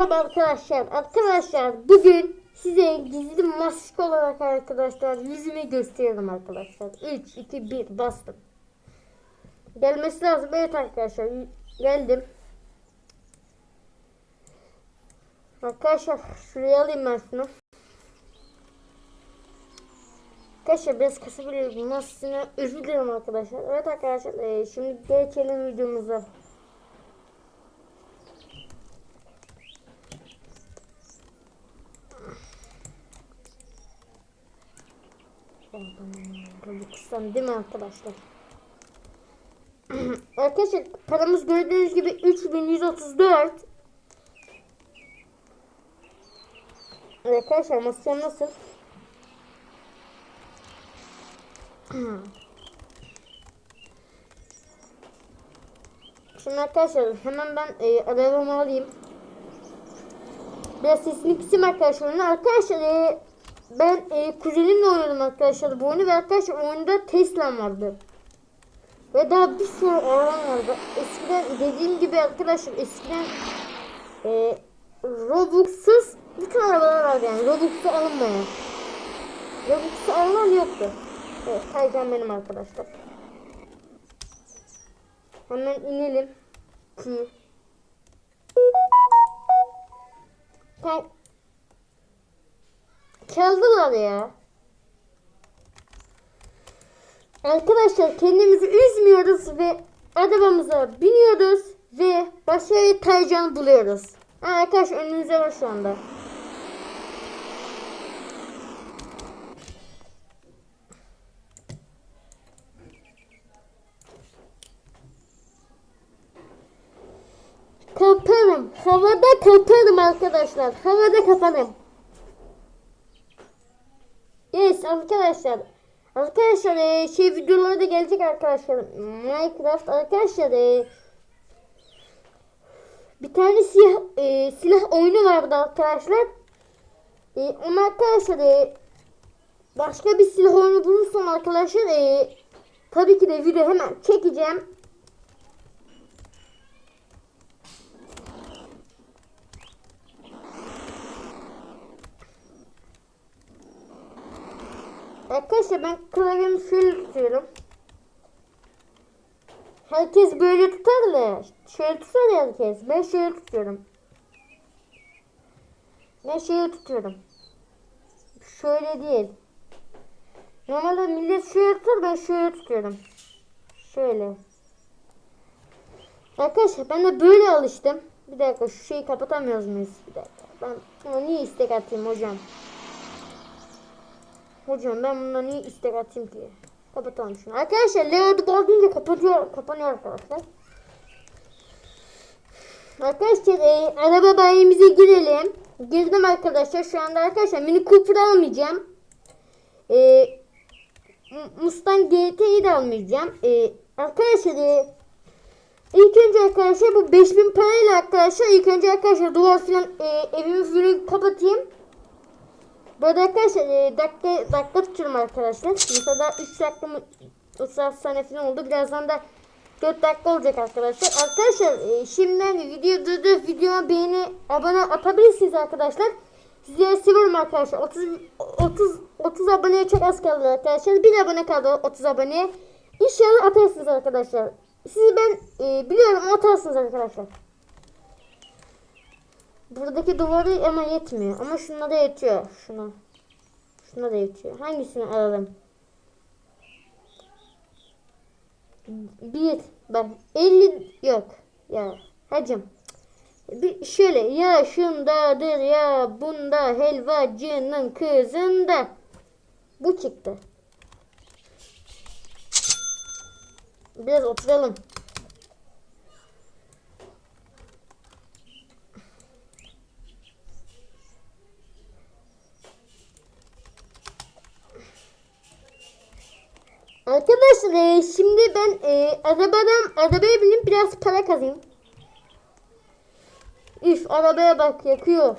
Merhaba arkadaşlar. Arkadaşlar bugün size gizli maske olarak arkadaşlar yüzümü gösteriyorum arkadaşlar. 3, 2, 1 bastım. Gelmesi lazım. Evet arkadaşlar geldim. Arkadaşlar şuraya alayım ben şunu. Arkadaşlar biraz kasabiliyorum. Maskesine özür dilerim arkadaşlar. Evet arkadaşlar e, şimdi geçelim videomuza. Robux'tan değil mi arkadaşlar? arkadaşlar paramız gördüğünüz gibi 3134. Evet arkadaşlar maskem nasıl? Şimdi arkadaşlar hemen ben e, arabamı alayım. Biraz sesini kısayım arkadaşlar. Arkadaşlar e, ben e, kuzenimle oynadım arkadaşlar bu oyunu ve arkadaşlar oyunda Tesla vardı. Ve daha bir sürü alan vardı. Eskiden dediğim gibi arkadaşlar eskiden e, Robux'suz bütün arabalar vardı yani Robux'u alınmayan. Robux'u alınan yoktu. Evet Taycan benim arkadaşlar. Hemen inelim. Ki. Çaldılar ya. Arkadaşlar kendimizi üzmüyoruz ve arabamıza biniyoruz ve başka Taycan buluyoruz. Ha, arkadaşlar önünüze var şu anda. Kaparım. Havada kaparım arkadaşlar. Havada kaparım. Yes arkadaşlar. Arkadaşlar e, şey videoları da gelecek arkadaşlar. Minecraft arkadaşlar e, bir tane silah e, silah oyunu vardı arkadaşlar. E, ama arkadaşlar e, başka bir silah oyunu bulursam arkadaşlar e, tabii ki de video hemen çekeceğim. Arkadaşlar ben klavyemi şöyle tutuyorum. Herkes böyle tutar da şöyle tutar herkes. Ben şöyle tutuyorum. Ben şöyle tutuyorum. Şöyle değil. Normalde millet şöyle tutar ben şöyle tutuyorum. Şöyle. Arkadaşlar ben de böyle alıştım. Bir dakika şu şeyi kapatamıyoruz muyuz? Bir dakika. Ben buna niye istek atayım hocam? Hocam ben bundan niye istek atayım ki? Kapatalım şunu. Arkadaşlar Leo'da doldurunca kapatıyor, kapanıyor arkadaşlar. Arkadaşlar e, araba bayimize girelim. Girdim arkadaşlar. Şu anda arkadaşlar Mini Cooper almayacağım. E, Mustang GT'yi de almayacağım. E, arkadaşlar e, ilk önce arkadaşlar bu 5000 parayla arkadaşlar ilk önce arkadaşlar duvar filan e, evimi filan kapatayım. Arada arkadaşlar e, dakika, dakika tutuyorum arkadaşlar. Mesela 3 dakika mı 36 saniye falan oldu. Birazdan da 4 dakika olacak arkadaşlar. Arkadaşlar e, şimdiden video durdu. Videoma beğeni abone atabilirsiniz arkadaşlar. Size seviyorum arkadaşlar. 30 30 30 aboneye çok az kaldı arkadaşlar. 1 abone kaldı 30 aboneye. İnşallah atarsınız arkadaşlar. Sizi ben e, biliyorum atarsınız arkadaşlar. Buradaki duvarı ama yetmiyor. Ama şuna da yetiyor. Şuna. Şuna da yetiyor. Hangisini alalım? Bir. Bak 50 yok. Ya hacım. Bir şöyle ya şundadır ya bunda helvacının kızında. Bu çıktı. Biraz oturalım. Arkadaşlar e, şimdi ben e, arabadan arabaya binip biraz para kazayım. Üf arabaya bak yakıyor.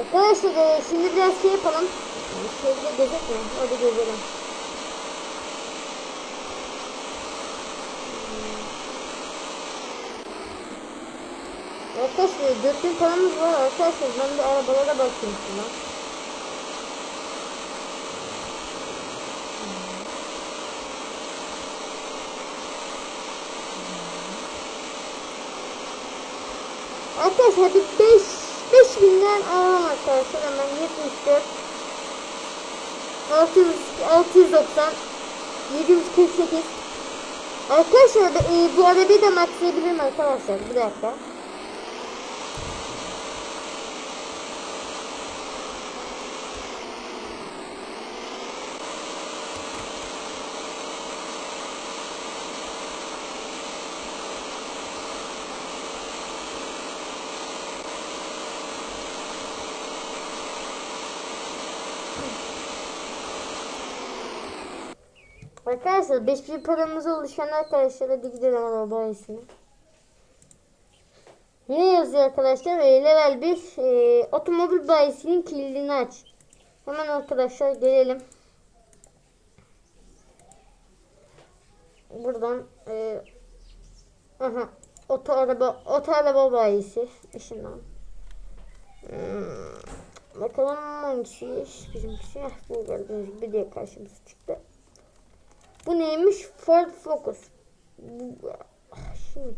Arkadaşlar e, şimdi biraz şey yapalım. Şöyle gezek mi? Hadi gezelim. Arkadaşlar 4000 paramız var arkadaşlar. Ben bir arabalara bakayım şuna. Arkadaşlar bir 5 5000'den alalım arkadaşlar hemen 74 600 690 748 Arkadaşlar e, bu arabayı da maxlayabilirim arkadaşlar bir dakika Arkadaşlar 5000 paramız oluşan arkadaşlar hadi gidelim araba bayisine. Ne yazıyor arkadaşlar? E, level 1 e, otomobil bayisinin kilidini aç. Hemen arkadaşlar gelelim. Buradan e, aha, oto araba oto araba bayisi ışından. Hmm, bakalım hangisiymiş bizimkisi. Ah, Bu gördüğünüz gibi diye karşımıza çıktı. Bu neymiş? Ford Focus. Şimdi.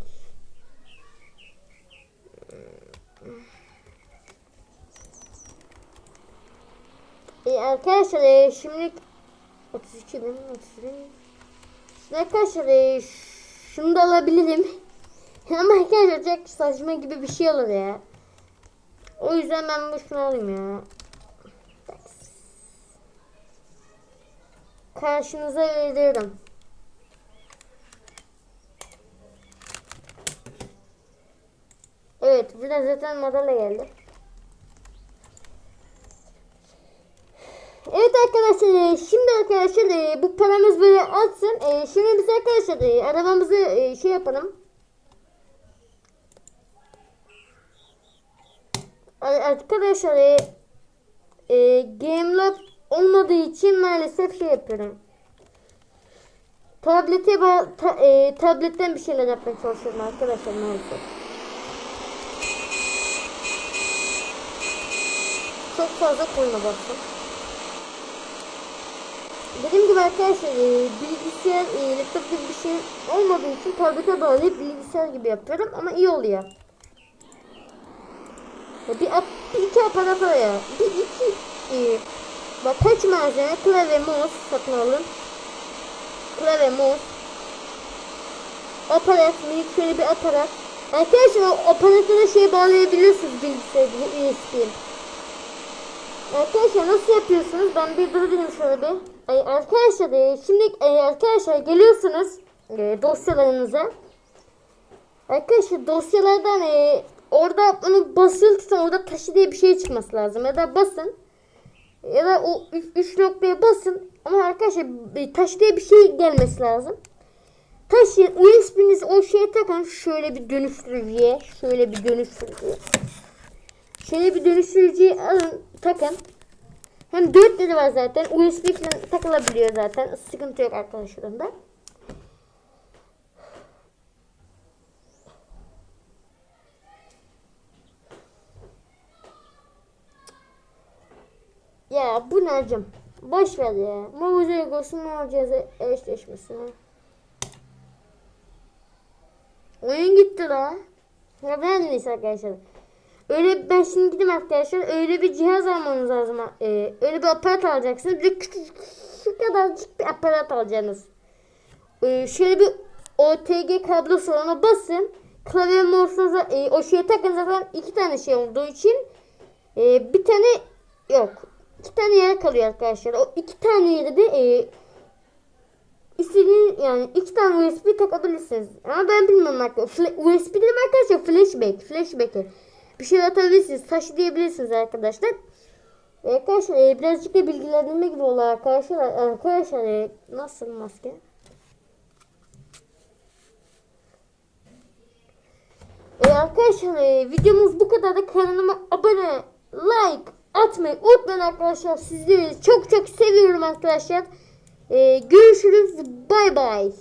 E, arkadaşlar şimdi 32 bin 30 bin Şimdi arkadaşlar e, şunu da alabilirim. Ama arkadaşlar çok saçma gibi bir şey olur ya. O yüzden ben bu şunu alayım ya. Karşınıza veriyorum. Evet, burada zaten madalya geldi. Evet arkadaşlar, şimdi arkadaşlar bu paramız böyle atsın. E, Şimdi biz arkadaşlar e, arabamızı e, şey yapalım. Arkadaşlar e, e, GameLab olmadığı için maalesef şey yapıyorum. Tablete ta e, tabletten bir şeyler yapmaya çalışıyorum arkadaşlar maalesef. Çok fazla koyuna bastım. Dediğim gibi arkadaşlar e, bilgisayar, e, laptop gibi bir şey olmadığı için tablete bağlayıp bilgisayar gibi yapıyorum ama iyi oluyor. Ya bir, bir iki aparat ya. Bir iki e, bak kaç malzeme klavye mouse satın alın. Klavye mouse. Aparat minik şöyle bir aparat. Arkadaşlar o aparatı da şey bağlayabiliyorsunuz bilgisayar USB. Arkadaşlar nasıl yapıyorsunuz? Ben bir durdurayım şöyle bir. Ay, arkadaşlar e, şimdi e, arkadaşlar geliyorsunuz e, dosyalarınıza. Arkadaşlar dosyalardan e, orada bunu basılı tutun orada taşı diye bir şey çıkması lazım. Ya da basın. Ya da o üç, noktaya basın. Ama arkadaşlar e, taş diye bir şey gelmesi lazım. Taşı USB'nizi o şeye takın. Şöyle bir dönüştürücüye. Şöyle bir dönüştürücüye. Şöyle bir dönüştürücüyü alın takın. Hem 4 dedi var zaten. USB falan takılabiliyor zaten. Sıkıntı yok arkadaşlarımda. Ya bu ne acım? Boş ver ya. Mavuz'a Egos'un Mavuz'a eşleşmesine. Oyun gitti la. Ya ben arkadaşlar. Öyle ben şimdi gideyim arkadaşlar. Öyle bir cihaz almanız lazım. Ee, öyle bir aparat alacaksınız. Bir küçük şu kadarcık bir aparat alacaksınız. Ee, şöyle bir OTG kablosu ona basın. Klavye mouse'unuza e, o şeye takın zaten iki tane şey olduğu için e, bir tane yok. İki tane yer kalıyor arkadaşlar. O iki tane yere de e, istediğiniz yani iki tane USB takabilirsiniz. Ama ben bilmiyorum arkadaşlar. USB dedim arkadaşlar flashback. Flashback'e bir şey atabilirsiniz. Taşı diyebilirsiniz arkadaşlar. E, arkadaşlar e, birazcık da bilgilendirme gibi olur arkadaşlar. Arkadaşlar e, nasıl maske? E, arkadaşlar e, videomuz bu kadar da kanalıma abone like atmayı unutmayın arkadaşlar. Sizleri çok çok seviyorum arkadaşlar. Ee, görüşürüz. Bay bay.